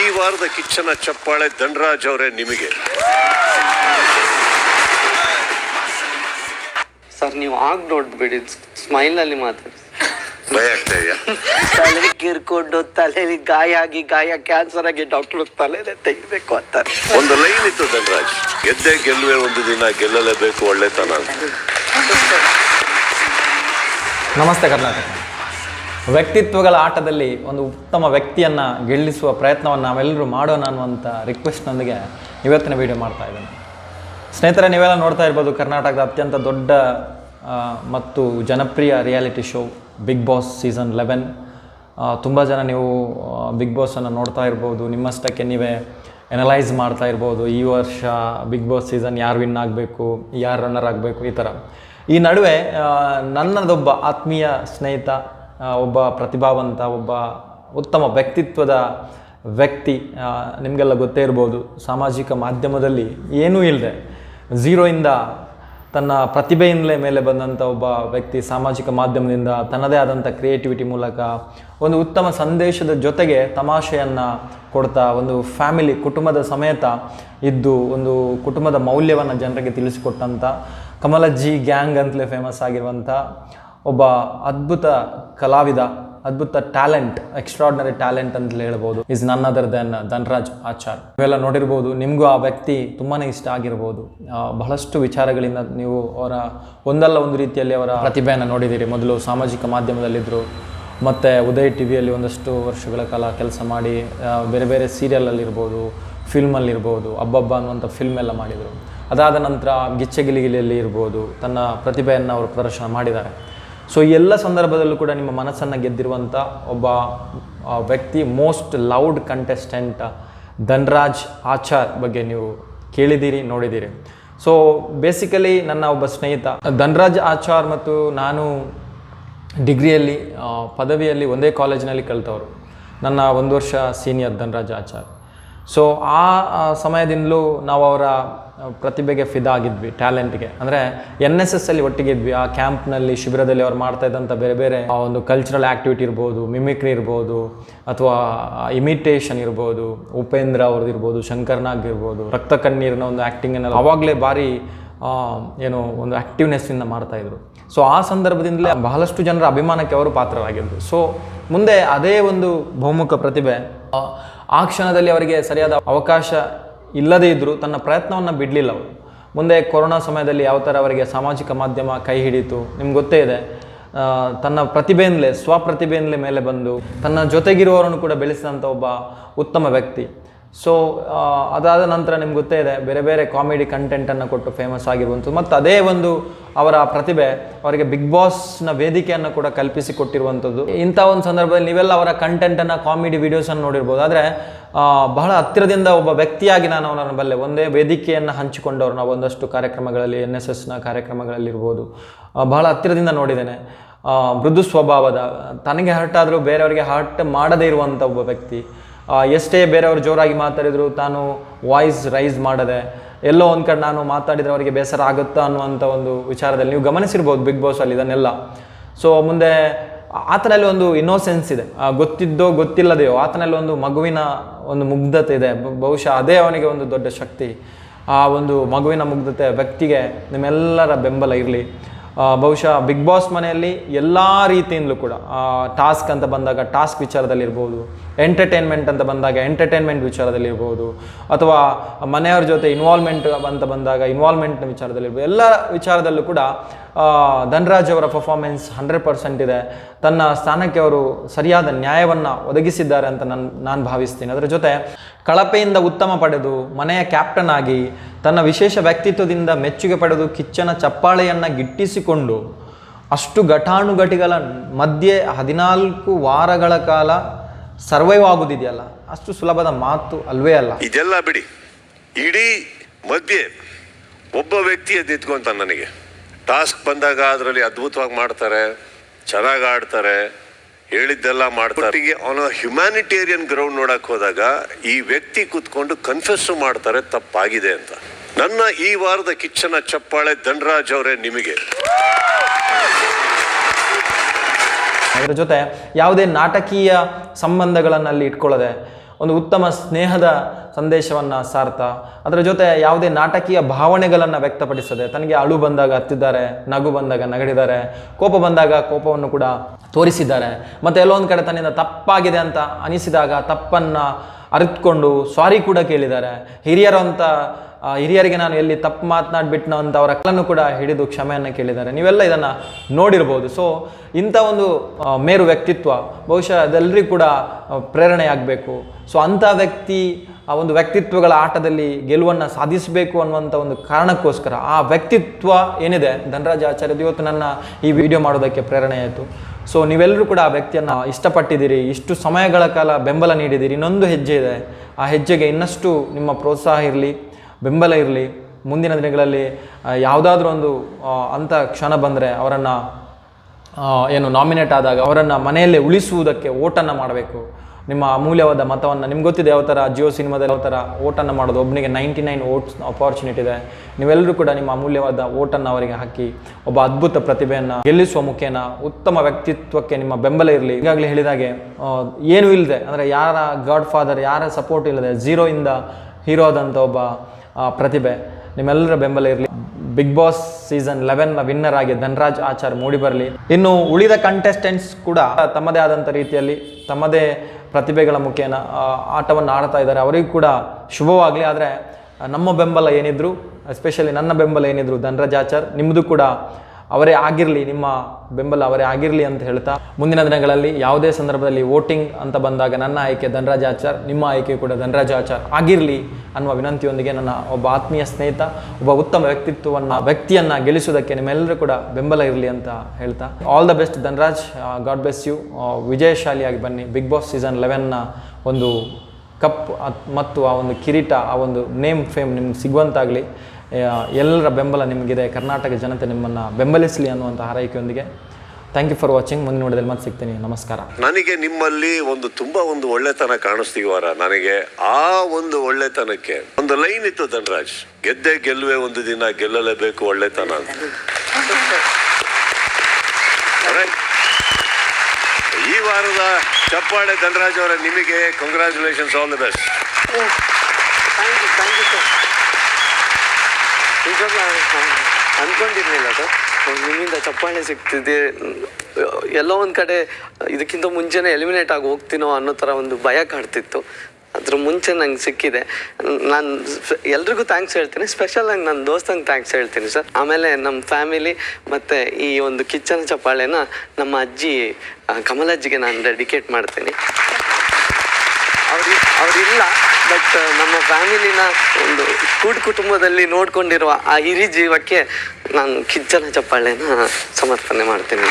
ಈ ವಾರದ ಕಿಚ್ಚನ ಚಪ್ಪಾಳೆ ಧನರಾಜ್ ಅವರೇ ನಿಮಗೆ. ಸರ್ ನೀವು ಆಗ್ ಸ್ಮೈಲ್ ಅಲ್ಲಿ ಮಾತಾಡಿ. ಭಯ ಆಗ್ತಾ ಇದೆಯಾ? ತಲೆ ಕಿರ್ಕೊಂಡು ತಲೆಯಲ್ಲಿ ಗಾಯ ಆಗಿ ಗಾಯ ಕ್ಯಾನ್ಸರ್ ಆಗಿ ಡಾಕ್ಟರ್ ತಲೆನೇ ತೆಗಿಬೇಕು ಅಂತಾರೆ ಒಂದು ಲೈನ್ ಇತ್ತು ಧನರಾಜ್ ಗೆದ್ದೆ ಗೆಲ್ಲುವೆ ಒಂದು ದಿನ ಗೆಲ್ಲಲೇಬೇಕು ಒಳ್ಳೆತನ ಅಂತ. ನಮಸ್ತೆ ಕರ್ನಾಟಕ. ವ್ಯಕ್ತಿತ್ವಗಳ ಆಟದಲ್ಲಿ ಒಂದು ಉತ್ತಮ ವ್ಯಕ್ತಿಯನ್ನು ಗೆಲ್ಲಿಸುವ ಪ್ರಯತ್ನವನ್ನು ನಾವೆಲ್ಲರೂ ಮಾಡೋಣ ಅನ್ನುವಂಥ ರಿಕ್ವೆಸ್ಟ್ನೊಂದಿಗೆ ಇವತ್ತಿನ ವೀಡಿಯೋ ಮಾಡ್ತಾ ಇದ್ದೇನೆ. ಸ್ನೇಹಿತರೆ, ನೀವೆಲ್ಲ ನೋಡ್ತಾ ಇರ್ಬೋದು ಕರ್ನಾಟಕದ ಅತ್ಯಂತ ದೊಡ್ಡ ಮತ್ತು ಜನಪ್ರಿಯ reality show Bigg Boss season eleven ತುಂಬ ಜನ ನೀವು ಬಿಗ್ ಬಾಸನ್ನು ನೋಡ್ತಾ ಇರ್ಬೋದು. ನಿಮ್ಮಷ್ಟಕ್ಕೆ ನೀವೇ ಎನಲೈಸ್ ಮಾಡ್ತಾ ಇರ್ಬೋದು. ಈ ವರ್ಷ ಬಿಗ್ ಬಾಸ್ ಸೀಸನ್ ಯಾರು ವಿನ್ ಆಗಬೇಕು, ಯಾರು ರನ್ನರ್ ಆಗಬೇಕು, ಈ ಥರ ಈ ನಡುವೆ ನನ್ನದೊಬ್ಬ ಆತ್ಮೀಯ ಸ್ನೇಹಿತ ಒಬ್ಬ ಪ್ರತಿಭಾವಂತ, ಒಬ್ಬ ಉತ್ತಮ ವ್ಯಕ್ತಿತ್ವದ ವ್ಯಕ್ತಿ ನಿಮಗೆಲ್ಲ ಗೊತ್ತೇ ಇರ್ಬೋದು. ಸಾಮಾಜಿಕ ಮಾಧ್ಯಮದಲ್ಲಿ ಏನೂ ಇಲ್ಲದೆ ಝೀರೋಯಿಂದ ತನ್ನ ಪ್ರತಿಭೆಯಿಂದಲೇ ಮೇಲೆ ಬಂದಂಥ ಒಬ್ಬ ವ್ಯಕ್ತಿ ಸಾಮಾಜಿಕ ಮಾಧ್ಯಮದಿಂದ ತನ್ನದೇ ಆದಂಥ ಕ್ರಿಯೇಟಿವಿಟಿ ಮೂಲಕ ಒಂದು ಉತ್ತಮ ಸಂದೇಶದ ಜೊತೆಗೆ ತಮಾಷೆಯನ್ನು ಕೊಡ್ತಾ ಒಂದು ಫ್ಯಾಮಿಲಿ ಕುಟುಂಬದ ಸಮೇತ ಇದ್ದು ಒಂದು ಕುಟುಂಬದ ಮೌಲ್ಯವನ್ನು ಜನರಿಗೆ ತಿಳಿಸಿಕೊಟ್ಟಂಥ ಕಮಲಜ್ಜಿ ಗ್ಯಾಂಗ್ ಅಂತಲೇ ಫೇಮಸ್ ಆಗಿರುವಂಥ ಒಬ್ಬ ಅದ್ಭುತ ಕಲಾವಿದ, ಅದ್ಭುತ ಟ್ಯಾಲೆಂಟ್ ಎಕ್ಸ್ಟ್ರಾಡ್ನರಿ ಟ್ಯಾಲೆಂಟ್ ಅಂತ ಹೇಳ್ಬೋದು. ಇಸ್ ನನ್ ಅದರ್ ದೆನ್ ಧನ್ರಾಜ್ ಆಚಾರ್. ಇವೆಲ್ಲ ನೋಡಿರ್ಬೋದು. ನಿಮಗೂ ಆ ವ್ಯಕ್ತಿ ತುಂಬಾ ಇಷ್ಟ ಆಗಿರ್ಬೋದು. ಬಹಳಷ್ಟು ವಿಚಾರಗಳಿಂದ ನೀವು ಅವರ ಒಂದಲ್ಲ ಒಂದು ರೀತಿಯಲ್ಲಿ ಅವರ ಪ್ರತಿಭೆಯನ್ನು ನೋಡಿದ್ದೀರಿ ಮೊದಲು ಸಾಮಾಜಿಕ ಮಾಧ್ಯಮದಲ್ಲಿದ್ದರು ಮತ್ತು ಉದಯ್ ಟಿ ವಿಯಲ್ಲಿ ಒಂದಷ್ಟು ವರ್ಷಗಳ ಕಾಲ ಕೆಲಸ ಮಾಡಿ ಬೇರೆ ಬೇರೆ ಸೀರಿಯಲಲ್ಲಿರ್ಬೋದು, ಫಿಲ್ಮಲ್ಲಿರ್ಬೋದು, ಅಬ್ಬಬ್ಬ ಅನ್ನುವಂಥ ಫಿಲ್ಮ್ ಎಲ್ಲ ಮಾಡಿದರು. ಅದಾದ ನಂತರ ಗಿಚ್ಚೆಗಿಲಿಗಿಲಿಯಲ್ಲಿ ಇರ್ಬೋದು, ತನ್ನ ಪ್ರತಿಭೆಯನ್ನು ಅವರು ಪ್ರದರ್ಶನ ಮಾಡಿದ್ದಾರೆ. ಸೊ ಎಲ್ಲ ಸಂದರ್ಭದಲ್ಲೂ ಕೂಡ ನಿಮ್ಮ ಮನಸ್ಸನ್ನು ಗೆದ್ದಿರುವಂಥ ಒಬ್ಬ ವ್ಯಕ್ತಿ most loud contestant Dhanraj Achar ಬಗ್ಗೆ ನೀವು ಕೇಳಿದ್ದೀರಿ, ನೋಡಿದ್ದೀರಿ. ಸೊ ಬೇಸಿಕಲಿ ನನ್ನ ಒಬ್ಬ ಸ್ನೇಹಿತ, ಧನ್ರಾಜ್ ಆಚಾರ್ ಮತ್ತು ನಾನು ಡಿಗ್ರಿಯಲ್ಲಿ ಪದವಿಯಲ್ಲಿ ಒಂದೇ ಕಾಲೇಜಿನಲ್ಲಿ ಕಲಿತವರು. ನನ್ನ ಒಂದು ವರ್ಷ ಸೀನಿಯರ್ ಧನ್ರಾಜ್ ಆಚಾರ್. ಸೊ ಆ ಸಮಯದಿಂದಲೂ ನಾವು ಅವರ ಪ್ರತಿಭೆಗೆ ಫಿದಾ ಆಗಿದ್ವಿ, ಟ್ಯಾಲೆಂಟ್ಗೆ. ಅಂದರೆ ಎನ್ ಎಸ್ ಎಸ್ ಅಲ್ಲಿ ಒಟ್ಟಿಗೆ ಇದ್ವಿ. ಆ ಕ್ಯಾಂಪ್ನಲ್ಲಿ, ಶಿಬಿರದಲ್ಲಿ ಅವ್ರು ಮಾಡ್ತಾ ಇದ್ದಂಥ ಬೇರೆ ಬೇರೆ, ಆ ಒಂದು ಕಲ್ಚರಲ್ ಆ್ಯಕ್ಟಿವಿಟಿ ಇರ್ಬೋದು ಮಿಮಿಕ್ರಿ ಇರ್ಬೋದು, ಅಥವಾ ಇಮಿಟೇಷನ್ ಇರ್ಬೋದು, ಉಪೇಂದ್ರ ಅವ್ರದ್ದು ಇರ್ಬೋದು ಶಂಕರ್ನಾಗ್ ಇರ್ಬೋದು, ರಕ್ತ ಕಣ್ಣೀರಿನ ಒಂದು ಆ್ಯಕ್ಟಿಂಗನ್ನು ಅವಾಗಲೇ ಭಾರಿ ಏನು ಒಂದು ಆ್ಯಕ್ಟಿವ್ನೆಸ್ಸಿಂದ ಮಾಡ್ತಾಯಿದ್ರು ಸೊ ಆ ಸಂದರ್ಭದಿಂದಲೇ ಬಹಳಷ್ಟು ಜನರ ಅಭಿಮಾನಕ್ಕೆ ಅವರು ಪಾತ್ರರಾಗಿದ್ದರು ಸೊ ಮುಂದೆ ಅದೇ ಒಂದು ಬಹುಮುಖ ಪ್ರತಿಭೆ ಆ, ಕ್ಷಣದಲ್ಲಿ ಅವರಿಗೆ ಸರಿಯಾದ ಅವಕಾಶ ಇಲ್ಲದೇ ಇದ್ದರೂ ತನ್ನ ಪ್ರಯತ್ನವನ್ನು ಬಿಡಲಿಲ್ಲ ಅವರು. ಮುಂದೆ ಕೊರೋನಾ ಸಮಯದಲ್ಲಿ ಯಾವ ಥರ ಅವರಿಗೆ ಸಾಮಾಜಿಕ ಮಾಧ್ಯಮ ಕೈ ಹಿಡಿತು ನಿಮ್ಗೆ ಗೊತ್ತೇ ಇದೆ. ತನ್ನ ಪ್ರತಿಭೆಯಿಂದಲೇ ಸ್ವಪ್ರತಿಭೆಯಿಂದಲೇ ಮೇಲೆ ಬಂದು ತನ್ನ ಜೊತೆಗಿರುವವರನ್ನು ಕೂಡ ಬೆಳೆಸಿದಂಥ ಒಬ್ಬ ಉತ್ತಮ ವ್ಯಕ್ತಿ. ಸೊ ಅದಾದ ನಂತರ ನಿಮ್ಗೆ ಗೊತ್ತೇ ಇದೆ, ಬೇರೆ ಬೇರೆ ಕಾಮಿಡಿ ಕಂಟೆಂಟನ್ನು ಕೊಟ್ಟು ಫೇಮಸ್ ಆಗಿರುವಂಥದ್ದು ಮತ್ತು ಅದೇ ಒಂದು ಅವರ ಪ್ರತಿಭೆ, ಅವರಿಗೆ ಬಿಗ್ ಬಾಸ್ನ ವೇದಿಕೆಯನ್ನು ಕೂಡ ಕಲ್ಪಿಸಿ ಕೊಟ್ಟಿರುವಂಥದ್ದು. ಇಂಥ ಒಂದು ಸಂದರ್ಭದಲ್ಲಿ ನೀವೆಲ್ಲ ಅವರ ಕಂಟೆಂಟನ್ನು ಕಾಮಿಡಿ ವೀಡಿಯೋಸನ್ನು ನೋಡಿರ್ಬೋದು. ಆದರೆ ಬಹಳ ಹತ್ತಿರದಿಂದ ಒಬ್ಬ ವ್ಯಕ್ತಿಯಾಗಿ ನಾನು ಅವನನ್ನು ಬಲ್ಲೆ, ಒಂದೇ ವೇದಿಕೆಯನ್ನು ಹಂಚಿಕೊಂಡವರು ನಾವು ಒಂದಷ್ಟು ಕಾರ್ಯಕ್ರಮಗಳಲ್ಲಿ ಎನ್ ಎಸ್ ಎಸ್ನ ಕಾರ್ಯಕ್ರಮಗಳಲ್ಲಿರ್ಬೋದು ಬಹಳ ಹತ್ತಿರದಿಂದ ನೋಡಿದ್ದೇನೆ. ಮೃದು ಸ್ವಭಾವದ, ತನಗೆ ಹರ್ಟ್ ಆದರೂ ಬೇರೆಯವರಿಗೆ ಹರ್ಟ್ ಮಾಡದೇ ಇರುವಂಥ ಒಬ್ಬ ವ್ಯಕ್ತಿ. ಎಷ್ಟೇ ಬೇರೆಯವರು ಜೋರಾಗಿ ಮಾತಾಡಿದ್ರು ತಾನು ವಾಯ್ಸ್ ರೈಸ್ ಮಾಡದೆ, ಎಲ್ಲೋ ಒಂದು ಕಡೆ ನಾನು ಮಾತಾಡಿದರೆ ಅವರಿಗೆ ಬೇಸರ ಆಗುತ್ತಾ ಅನ್ನುವಂಥ ಒಂದು ವಿಚಾರದಲ್ಲಿ ನೀವು ಗಮನಿಸಿರ್ಬೋದು ಬಿಗ್ ಬಾಸಲ್ಲಿ ಇದನ್ನೆಲ್ಲ. ಸೊ ಮುಂದೆ ಆತನಲ್ಲಿ ಒಂದು ಇನ್ನೋಸೆನ್ಸ್ ಇದೆ. ಗೊತ್ತಿದ್ದೋ ಗೊತ್ತಿಲ್ಲದೆಯೋ ಆತನಲ್ಲಿ ಒಂದು ಮಗುವಿನ ಒಂದು ಮುಗ್ಧತೆ ಇದೆ. ಬಹುಶಃ ಅದೇ ಅವನಿಗೆ ಒಂದು ದೊಡ್ಡ ಶಕ್ತಿ. ಆ ಒಂದು ಮಗುವಿನ ಮುಗ್ಧತೆ ವ್ಯಕ್ತಿಗೆ ನಿಮ್ಮೆಲ್ಲರ ಬೆಂಬಲ ಇರಲಿ. ಬಹುಶಃ ಬಿಗ್ ಬಾಸ್ ಮನೆಯಲ್ಲಿ ಎಲ್ಲ ರೀತಿಯಿಂದಲೂ ಕೂಡ ಟಾಸ್ಕ್ ಅಂತ ಬಂದಾಗ ಟಾಸ್ಕ್ ವಿಚಾರದಲ್ಲಿರ್ಬೋದು ಎಂಟರ್ಟೈನ್ಮೆಂಟ್ ಅಂತ ಬಂದಾಗ ಎಂಟರ್ಟೈನ್ಮೆಂಟ್ ವಿಚಾರದಲ್ಲಿರ್ಬೋದು ಅಥವಾ ಮನೆಯವ್ರ ಜೊತೆ ಇನ್ವಾಲ್ವ್ಮೆಂಟ್ ಅಂತ ಬಂದಾಗ ಇನ್ವಾಲ್ವ್ಮೆಂಟ್ನ ವಿಚಾರದಲ್ಲಿರ್ಬೋದು ಎಲ್ಲ ವಿಚಾರದಲ್ಲೂ ಕೂಡ ಧನರಾಜ್ ಅವರ ಪರ್ಫಾರ್ಮೆನ್ಸ್ ಹಂಡ್ರೆಡ್ ಪರ್ಸೆಂಟ್ ಇದೆ. ತನ್ನ ಸ್ಥಾನಕ್ಕೆ ಅವರು ಸರಿಯಾದ ನ್ಯಾಯವನ್ನು ಒದಗಿಸಿದ್ದಾರೆ ಅಂತ ನಾನು ನಾನು ಭಾವಿಸ್ತೀನಿ. ಅದರ ಜೊತೆ ಕಳಪೆಯಿಂದ ಉತ್ತಮ ಪಡೆದು ಮನೆಯ ಕ್ಯಾಪ್ಟನ್ ಆಗಿ ತನ್ನ ವಿಶೇಷ ವ್ಯಕ್ತಿತ್ವದಿಂದ ಮೆಚ್ಚುಗೆ ಪಡೆದು ಕಿಚ್ಚನ ಚಪ್ಪಾಳೆಯನ್ನು ಗಿಟ್ಟಿಸಿಕೊಂಡು ಅಷ್ಟು ಘಟಾನುಘಟಿಗಳ ಮಧ್ಯೆ ಹದಿನಾಲ್ಕು ವಾರಗಳ ಕಾಲ ಸರ್ವೈವ್ ಆಗುದಿದೆಯಲ್ಲ? ಅಷ್ಟು ಸುಲಭದ ಮಾತು ಅಲ್ವೇ ಅಲ್ಲ. ಇದೆಲ್ಲ ಬಿಡಿ. ಇಡೀ ಮಧ್ಯೆ ಒಬ್ಬ ವ್ಯಕ್ತಿ ಎದ್ದಿತ್ಕೊಂತ ನನಗೆ. ಟಾಸ್ಕ್ ಬಂದಾಗ ಅದರಲ್ಲಿ ಅದ್ಭುತವಾಗಿ ಮಾಡ್ತಾರೆ, ಚೆನ್ನಾಗಿ ಆಡ್ತಾರೆ ಹೇಳಿದ್ದೆಲ್ಲ ಮಾಡ್ತಾರೆ. ಅವನ ಹ್ಯುಮ್ಯಾನಿಟೇರಿಯನ್ ಗ್ರೌಂಡ್ ನೋಡಕ್ ಹೋದಾಗ ಈ ವ್ಯಕ್ತಿ ಕೂತ್ಕೊಂಡು ಕನ್ಫೆಸ್ ಮಾಡ್ತಾರೆ ತಪ್ಪಾಗಿದೆ ಅಂತ. ನನ್ನ ಈ ವಾರದ ಕಿಚ್ಚನ ಚಪ್ಪಾಳೆ ಧನರಾಜ್ ಅವರೇ ನಿಮಗೆ. ಅದರ ಜೊತೆ ಯಾವುದೇ ನಾಟಕೀಯ ಸಂಬಂಧಗಳನ್ನಲ್ಲಿ ಇಟ್ಕೊಳ್ಳದೆ ಒಂದು ಉತ್ತಮ ಸ್ನೇಹದ ಸಂದೇಶವನ್ನು ಸಾರ್ತಾ ಅದರ ಜೊತೆ ಯಾವುದೇ ನಾಟಕೀಯ ಭಾವನೆಗಳನ್ನು ವ್ಯಕ್ತಪಡಿಸದೆ ತನಗೆ ಅಳು ಬಂದಾಗ ಹತ್ತಿದ್ದಾರೆ ನಗು ಬಂದಾಗ ನಗಡಿದ್ದಾರೆ ಕೋಪ ಬಂದಾಗ ಕೋಪವನ್ನು ಕೂಡ ತೋರಿಸಿದ್ದಾರೆ. ಮತ್ತು ಎಲ್ಲೊಂದು ಕಡೆ ತನ್ನಿಂದ ತಪ್ಪಾಗಿದೆ ಅಂತ ಅನಿಸಿದಾಗ ತಪ್ಪನ್ನು ಅರಿತುಕೊಂಡು ಸಾರಿ ಕೂಡ ಕೇಳಿದ್ದಾರೆ. ಹಿರಿಯರು ಅಂತ ಆ, ಹಿರಿಯರಿಗೆ ನಾನು ಎಲ್ಲಿ ತಪ್ಪು ಮಾತನಾಡ್ಬಿಟ್ನೋ ಅಂತ ಅವರ ಕಲನ್ನು ಕೂಡ ಹಿಡಿದು ಕ್ಷಮೆಯನ್ನು ಕೇಳಿದ್ದಾರೆ. ನೀವೆಲ್ಲ ಇದನ್ನು ನೋಡಿರ್ಬೋದು. ಸೊ ಇಂಥ ಒಂದು ಮೇರು ವ್ಯಕ್ತಿತ್ವ, ಬಹುಶಃ ಅದೆಲ್ಲರಿಗೂ ಕೂಡ ಪ್ರೇರಣೆ ಪ್ರೇರಣೆಯಾಗಬೇಕು. ಸೊ ಅಂಥ ವ್ಯಕ್ತಿ, ಆ, ಒಂದು ವ್ಯಕ್ತಿತ್ವಗಳ ಆಟದಲ್ಲಿ ಗೆಲುವನ್ನು ಸಾಧಿಸಬೇಕು ಅನ್ನುವಂಥ ಒಂದು ಕಾರಣಕ್ಕೋಸ್ಕರ ಆ ವ್ಯಕ್ತಿತ್ವ ಏನಿದೆ? ಧನರಾಜ ಆಚಾರ್ಯದು ಇವತ್ತು ನನ್ನ ಈ ವಿಡಿಯೋ ಮಾಡೋದಕ್ಕೆ ಪ್ರೇರಣೆ ಆಯಿತು. ಸೊ ನೀವೆಲ್ಲರೂ ಕೂಡ ಆ ವ್ಯಕ್ತಿಯನ್ನು ಇಷ್ಟಪಟ್ಟಿದ್ದೀರಿ. ಇಷ್ಟು ಸಮಯಗಳ ಕಾಲ ಬೆಂಬಲ ನೀಡಿದ್ದೀರಿ. ಇನ್ನೊಂದು ಹೆಜ್ಜೆ ಇದೆ. ಆ ಹೆಜ್ಜೆಗೆ ಇನ್ನಷ್ಟು ನಿಮ್ಮ ಪ್ರೋತ್ಸಾಹ ಇರಲಿ. ಬೆಂಬಲ ಇರಲಿ, ಮುಂದಿನ ದಿನಗಳಲ್ಲಿ ಯಾವುದಾದ್ರೂ ಒಂದು ಅಂಥ ಕ್ಷಣ ಬಂದರೆ ಅವರನ್ನು ಏನು ನಾಮಿನೇಟ್ ಆದಾಗ ಅವರನ್ನು ಮನೆಯಲ್ಲೇ ಉಳಿಸುವುದಕ್ಕೆ ಓಟನ್ನು ಮಾಡಬೇಕು. ನಿಮ್ಮ ಅಮೂಲ್ಯವಾದ ಮತವನ್ನು, ನಿಮ್ಗೆ ಗೊತ್ತಿದೆ ಯಾವ ಥರ ಜಿಯೋ ಸಿನಿಮಾದಲ್ಲಿ ಯಾವ ಥರ ಓಟನ್ನು ಮಾಡೋದು ಒಬ್ಬನಿಗೆ ನೈಂಟಿ ನೈನ್ ಓಟ್ಸ್ ಅಪಾರ್ಚುನಿಟಿ ಇದೆ. ನೀವೆಲ್ಲರೂ ಕೂಡ ನಿಮ್ಮ ಅಮೂಲ್ಯವಾದ ಓಟನ್ನು ಅವರಿಗೆ ಹಾಕಿ, ಒಬ್ಬ ಅದ್ಭುತ ಪ್ರತಿಭೆಯನ್ನು ಗೆಲ್ಲಿಸುವ ಮುಖೇನ ಉತ್ತಮ ವ್ಯಕ್ತಿತ್ವಕ್ಕೆ ನಿಮ್ಮ ಬೆಂಬಲ ಇರಲಿ. ಈಗಾಗಲೇ ಹೇಳಿದಾಗೆ ಏನೂ ಇಲ್ಲದೆ, ಅಂದರೆ ಯಾರ ಗಾಡ್ ಫಾದರ್ ಯಾರ ಸಪೋರ್ಟ್ ಇಲ್ಲದೆ ಝೀರೋಯಿಂದ ಹೀರೋ ಆದಂಥ ಒಬ್ಬ ಪ್ರತಿಭೆ. ನಿಮ್ಮೆಲ್ಲರ ಬೆಂಬಲ ಇರಲಿ. ಬಿಗ್ ಬಾಸ್ ಸೀಸನ್ ಲೆವೆನ್ನ ವಿನ್ನರ್ ಆಗಿ ಧನರಾಜ್ ಆಚಾರ್ ಮೂಡಿ ಬರಲಿ. ಇನ್ನು ಉಳಿದ ಕಂಟೆಸ್ಟೆಂಟ್ಸ್ ಕೂಡ ತಮ್ಮದೇ ಆದಂಥ ರೀತಿಯಲ್ಲಿ ತಮ್ಮದೇ ಪ್ರತಿಭೆಗಳ ಮುಖೇನ ಆಟವನ್ನು ಆಡ್ತಾ ಇದ್ದಾರೆ. ಅವರಿಗೂ ಕೂಡ ಶುಭವಾಗಲಿ. ಆದರೆ, ನಮ್ಮ ಬೆಂಬಲ ಏನಿದ್ರು ಎಸ್ಪೆಷಲಿ ನನ್ನ ಬೆಂಬಲ ಏನಿದ್ರು ಧನರಾಜ್ ಆಚಾರ್ ನಿಮ್ಮದು ಕೂಡ ಅವರೇ ಆಗಿರಲಿ, ನಿಮ್ಮ ಬೆಂಬಲ ಅವರೇ ಆಗಿರಲಿ ಅಂತ ಹೇಳ್ತಾ ಮುಂದಿನ ದಿನಗಳಲ್ಲಿ ಯಾವುದೇ ಸಂದರ್ಭದಲ್ಲಿ ವೋಟಿಂಗ್ ಅಂತ ಬಂದಾಗ ನನ್ನ ಆಯ್ಕೆ ಧನರಾಜ್ ಆಚಾರ್, ನಿಮ್ಮ ಆಯ್ಕೆ ಕೂಡ ಧನರಾಜ್ ಆಚಾರ್ ಆಗಿರಲಿ ಅನ್ನುವ ವಿನಂತಿಯೊಂದಿಗೆ ನನ್ನ ಒಬ್ಬ ಆತ್ಮೀಯ ಸ್ನೇಹಿತ, ಒಬ್ಬ ಉತ್ತಮ ವ್ಯಕ್ತಿತ್ವವನ್ನು, ವ್ಯಕ್ತಿಯನ್ನು ಗೆಲ್ಲಿಸುವುದಕ್ಕೆ ನಿಮ್ಮೆಲ್ಲರೂ ಕೂಡ ಬೆಂಬಲ ಇರಲಿ ಅಂತ ಹೇಳ್ತಾ all the best Dhanraj god bless you ವಿಜಯಶಾಲಿಯಾಗಿ ಬನ್ನಿ. ಬಿಗ್ ಬಾಸ್ ಸೀಸನ್ ಲೆವೆನ್ನ ಒಂದು ಕಪ್ ಮತ್ತು ಆ ಒಂದು ಕಿರೀಟ, ಆ ಒಂದು ನೇಮ್, ಫೇಮ್ ನಿಮ್ಗೆ ಸಿಗುವಂತಾಗಲಿ. ಎಲ್ಲರ ಬೆಂಬಲ ನಿಮಗಿದೆ. ಕರ್ನಾಟಕ ಜನತೆ ನಿಮ್ಮನ್ನು ಬೆಂಬಲಿಸಲಿ ಅನ್ನುವಂಥ ಹಾರೈಕೆಯೊಂದಿಗೆ ಥ್ಯಾಂಕ್ ಯು ಫಾರ್ ವಾಚಿಂಗ್ ಮುಂದಿನ ನೋಡಿದಲ್ಲಿ ಮತ್ತೆ ಸಿಗ್ತೀನಿ. ನಮಸ್ಕಾರ. ನನಗೆ ನಿಮ್ಮಲ್ಲಿ ಒಂದು ತುಂಬಾ ಒಂದು ಒಳ್ಳೆತನ ಕಾಣಿಸ್ತೀವಾರ ನನಗೆ ಆ ಒಂದು ಒಳ್ಳೆತನಕ್ಕೆ ಒಂದು ಲೈನ್ ಇತ್ತು ಧನರಾಜ್. ಗೆದ್ದೆ ಗೆಲ್ಲುವೆ ಒಂದು ದಿನ ಗೆಲ್ಲಲೇಬೇಕು ಒಳ್ಳೆತನ ಅಂತ. Alright? ಈ ವಾರದ ಚಪ್ಪಾಳೆ ಧನರಾಜ್ ಅವರ ನಿಮಗೆ congratulations all the best thank you thank you sir ನಿಜವಾಗ್ಲೂ ಸರ್ ನಿಮ್ಮಿಂದ ಚಪ್ಪಾಳೆ ಸಿಗ್ತಿದೆ ಎಲ್ಲೋ ಒಂದು ಕಡೆ ಇದಕ್ಕಿಂತ ಮುಂಚೆನೇ ಎಲಿಮಿನೇಟ್ ಆಗಿ ಹೋಗ್ತೀನೋ ಅನ್ನೋ ಥರ ಒಂದು ಭಯ ಕಾಡ್ತಿತ್ತು ಅದ್ರ ಮುಂಚೆ ನಂಗೆ ಸಿಕ್ಕಿದೆ. ನಾನು ಎಲ್ರಿಗೂ ಥ್ಯಾಂಕ್ಸ್ ಹೇಳ್ತೀನಿ. ಸ್ಪೆಷಲ್ ಆಗಿ ನನ್ನ ದೋಸ್ತಂಗೆ ಥ್ಯಾಂಕ್ಸ್ ಹೇಳ್ತೀನಿ ಸರ್. ಆಮೇಲೆ ನಮ್ಮ ಫ್ಯಾಮಿಲಿ ಮತ್ತು ಈ ಒಂದು ಕಿಚ್ಚನ ಚಪ್ಪಾಳೆನ ನಮ್ಮ ಅಜ್ಜಿ ಕಮಲಜ್ಜಿಗೆ ನಾನು ಡೆಡಿಕೇಟ್ ಮಾಡ್ತೀನಿ. ಅವ್ರಿ ಅವರಿಲ್ಲ ಬಟ್ ನಮ್ಮ ಫ್ಯಾಮಿಲಿನ ಒಂದು ಕೂಡು ಕುಟುಂಬದಲ್ಲಿ ನೋಡ್ಕೊಂಡಿರುವ ಆ ಹಿರಿ ಜೀವಕ್ಕೆ ನಾನು ಕಿಚ್ಚನ ಚಪ್ಪಾಳೆನ ಸಮರ್ಪಣೆ ಮಾಡ್ತೀನಿ.